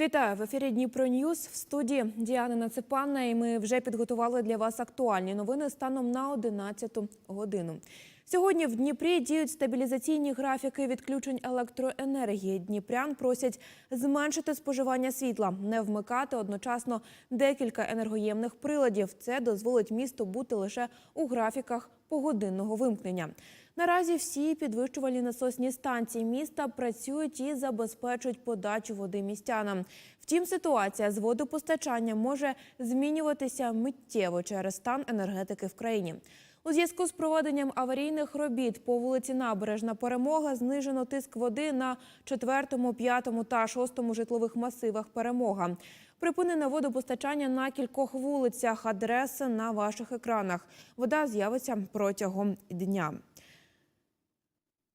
Вітаю в ефірі Дніпро Ньюз в студії Діана Нацепанна. І ми вже підготували для вас актуальні новини станом на 11 годину. Сьогодні в Дніпрі діють стабілізаційні графіки відключень електроенергії. Дніпрян просять зменшити споживання світла, не вмикати одночасно декілька енергоємних приладів. Це дозволить місту бути лише у графіках погодинного вимкнення. Наразі всі підвищувальні насосні станції міста працюють і забезпечують подачу води містянам. Втім, ситуація з водопостачанням може змінюватися миттєво через стан енергетики в країні. У зв'язку з проведенням аварійних робіт по вулиці Набережна Перемога знижено тиск води на 4, 5 та 6 житлових масивах Перемога. Припинене водопостачання на кількох вулицях. Адреси на ваших екранах. Вода з'явиться протягом дня.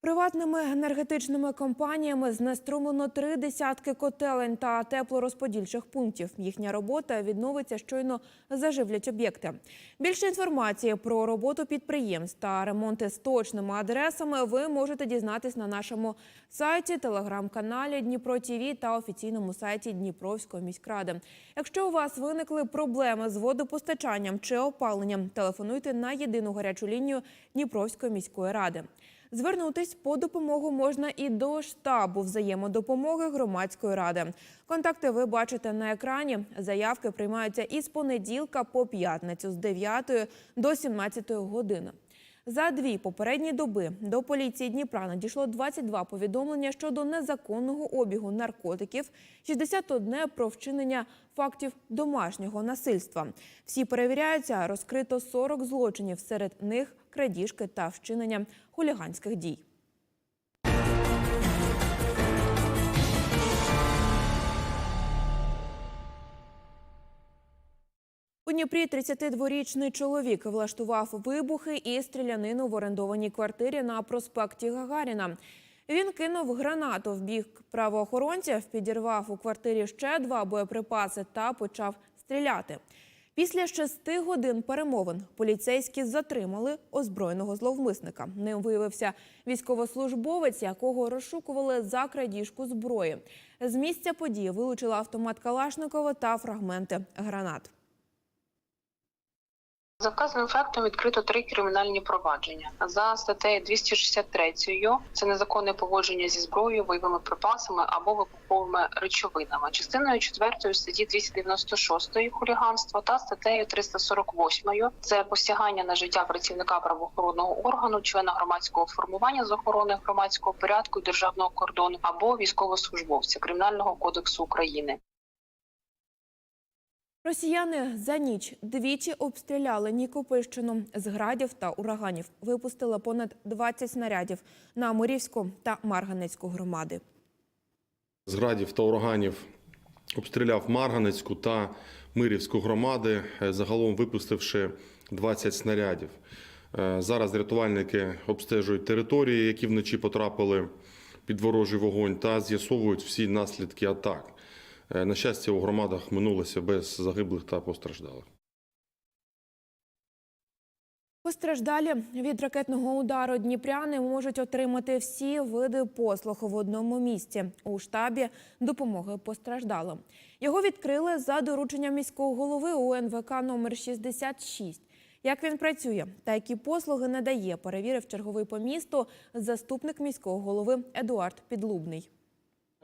Приватними енергетичними компаніями знеструмлено три десятки котелень та теплорозподільчих пунктів. Їхня робота відновиться щойно заживлять об'єкти. Більше інформації про роботу підприємств та ремонти з точними адресами ви можете дізнатись на нашому сайті, телеграм-каналі Дніпро ТІВІ та офіційному сайті Дніпровської міськради. Якщо у вас виникли проблеми з водопостачанням чи опаленням, телефонуйте на єдину гарячу лінію Дніпровської міської ради. Звернутись по допомогу можна і до штабу взаємодопомоги громадської ради. Контакти ви бачите на екрані. Заявки приймаються із понеділка по п'ятницю з 9 до 17 години. За дві попередні доби до поліції Дніпра надійшло 22 повідомлення щодо незаконного обігу наркотиків, 61 про вчинення фактів домашнього насильства. Всі перевіряються, розкрито 40 злочинів, серед них крадіжки та вчинення хуліганських дій. У Дніпрі 32-річний чоловік влаштував вибухи і стрілянину в орендованій квартирі на проспекті Гагаріна. Він кинув гранату в бік правоохоронців, підірвав у квартирі ще два боєприпаси та почав стріляти. Після шести годин перемовин поліцейські затримали озброєного зловмисника. Ним виявився військовослужбовець, якого розшукували за крадіжку зброї. З місця події вилучили автомат Калашникова та фрагменти гранат. За вказаним фактом відкрито три кримінальні провадження за статтею 263 це незаконне поводження зі зброєю, бойовими припасами або вибуховими речовинами, частиною 4 статті 296 хуліганство та статтею 348 це посягання на життя працівника правоохоронного органу, члена громадського формування з охорони громадського порядку державного кордону або військовослужбовця Кримінального кодексу України. Росіяни за ніч двічі обстріляли Нікопольщину з градів та ураганів. Випустили понад 20 снарядів на Морівську та Марганецьку громади. З градів та ураганів обстріляв Марганецьку та Мирівську громади, е, загалом випустивши 20 снарядів. Е, Зараз рятувальники обстежують території, які вночі потрапили під ворожий вогонь, та з'ясовують всі наслідки атак. Е, На щастя, у громадах минулося без загиблих та постраждалих. Постраждалі від ракетного удару дніпряни можуть отримати всі види послуг в одному місці у штабі допомоги постраждалим. Його відкрили за дорученням міського голови УНВК номер 66. Як він працює та які послуги надає, перевірив черговий по місту заступник міського голови Едуард Підлубний.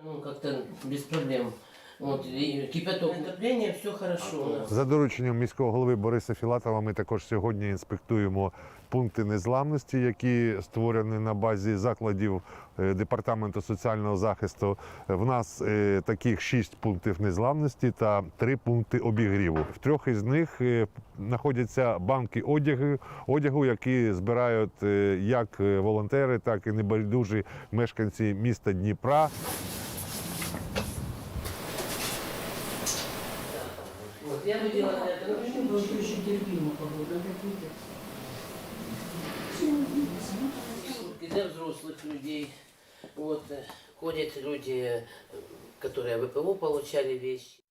Ну, как-то без проблем. Вот, и кипяток, отопление, все хорошо у нас. За дорученням міського голови Бориса Філатова ми також сьогодні інспектуємо пункти незламності, які створені на базі закладів е, департаменту соціального захисту. В нас е, таких шість пунктів незламності та три пункти обігріву. В трьох із них е, знаходяться банки одягу, одягу, які збирають е, як волонтери, так і небайдужі мешканці міста Дніпра. Я бы делала это, ну, почему вы еще терпимо погода, Для взрослых людей, вот, э, ходят люди, э, которые ВПО получали вещи.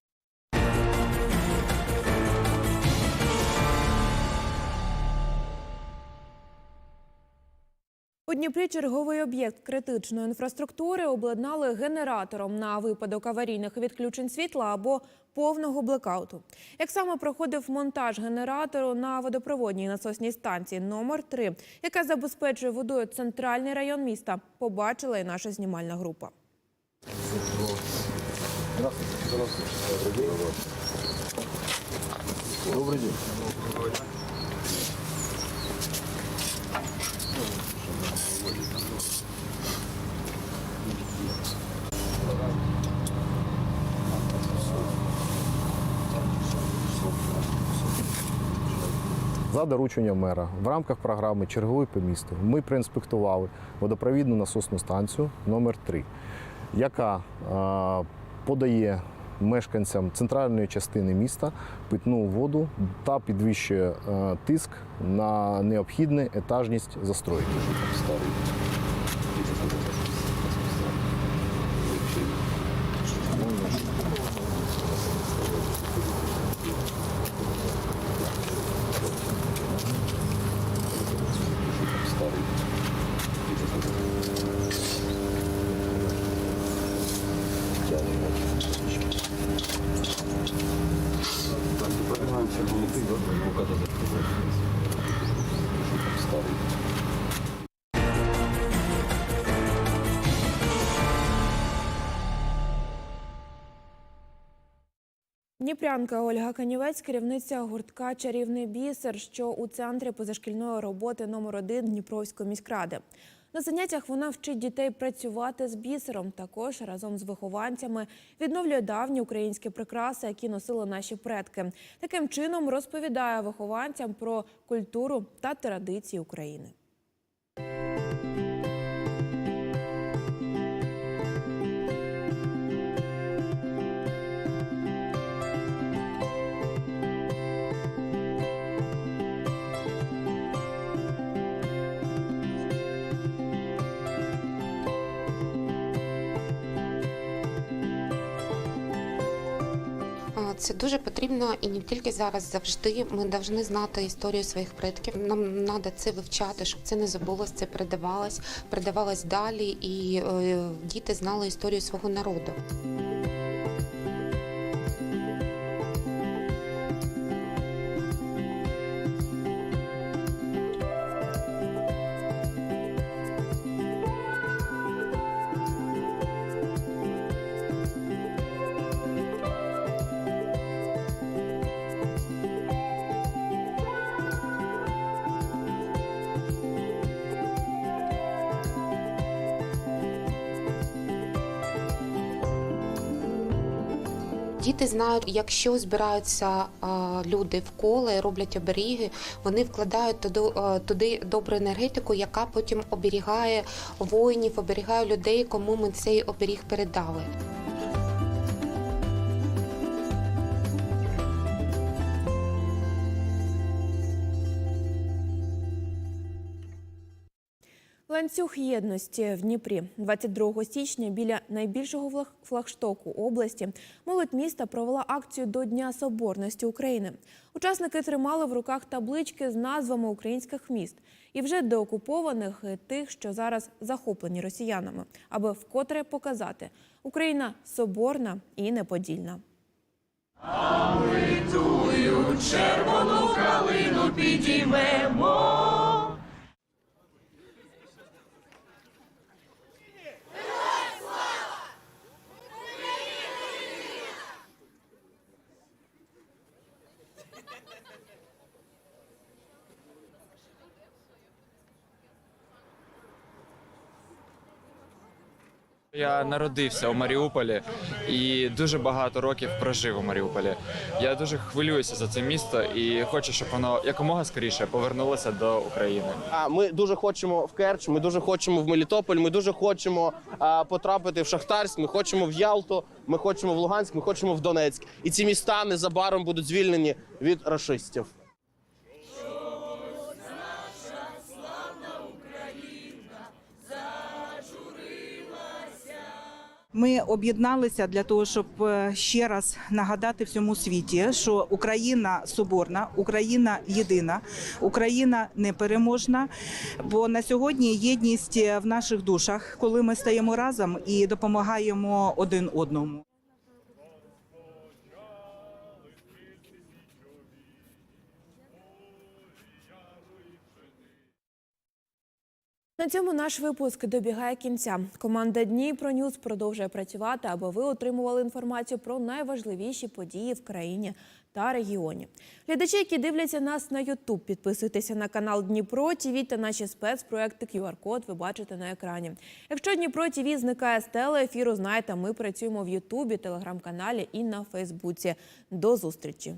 У Дніпрі черговий об'єкт критичної інфраструктури обладнали генератором на випадок аварійних відключень світла або повного блекауту. Як саме проходив монтаж генератору на водопроводній насосній станції номер 3 яка забезпечує водою центральний район міста, побачила і наша знімальна група. За дорученням мера в рамках програми Черговий по місту ми проінспектували водопровідну насосну станцію номер 3 яка е, подає мешканцям центральної частини міста питну воду та підвищує е, тиск на необхідну етажність застройки. Дніпрянка Ольга Канівець, керівниця гуртка Чарівний бісер, що у центрі позашкільної роботи номер 1 Дніпровської міськради. На заняттях вона вчить дітей працювати з бісером. Також разом з вихованцями відновлює давні українські прикраси, які носили наші предки. Таким чином розповідає вихованцям про культуру та традиції України. Це дуже потрібно і не тільки зараз завжди. Ми повинні знати історію своїх предків. Нам треба це вивчати, щоб це не забулось, це передавалось, передавалось далі, і е, діти знали історію свого народу. Діти знають, якщо збираються люди в коло і роблять оберіги, вони вкладають туди, туди добру енергетику, яка потім оберігає воїнів, оберігає людей, кому ми цей оберіг передали. Ланцюг єдності в Дніпрі 22 січня біля найбільшого флагштоку області молодь міста провела акцію до Дня Соборності України. Учасники тримали в руках таблички з назвами українських міст і вже деокупованих і тих, що зараз захоплені росіянами, аби вкотре показати Україна соборна і неподільна. Я народився у Маріуполі і дуже багато років прожив у Маріуполі. Я дуже хвилююся за це місто і хочу, щоб воно якомога скоріше повернулося до України. А ми дуже хочемо в Керч, ми дуже хочемо в Мелітополь, ми дуже хочемо потрапити в Шахтарськ, ми хочемо в Ялту, ми хочемо в Луганськ, ми хочемо в Донецьк. І ці міста незабаром будуть звільнені від рашистів. Ми об'єдналися для того, щоб е, ще раз нагадати всьому світі, що Україна соборна, Україна єдина, Україна непереможна. Бо на сьогодні єдність в наших душах, коли ми стаємо разом і допомагаємо один одному. На цьому наш випуск добігає кінця. Команда Дніпро Ньюз продовжує працювати, аби ви отримували інформацію про найважливіші події в країні та регіоні. Глядачі, які дивляться нас на Ютуб, підписуйтеся на канал Дніпро ТІВІ та наші спецпроекти QR-код ви бачите на екрані. Якщо Дніпро ТІВІ зникає з телеефіру, знайте, ми працюємо в Ютубі, телеграм-каналі і на Фейсбуці. До зустрічі!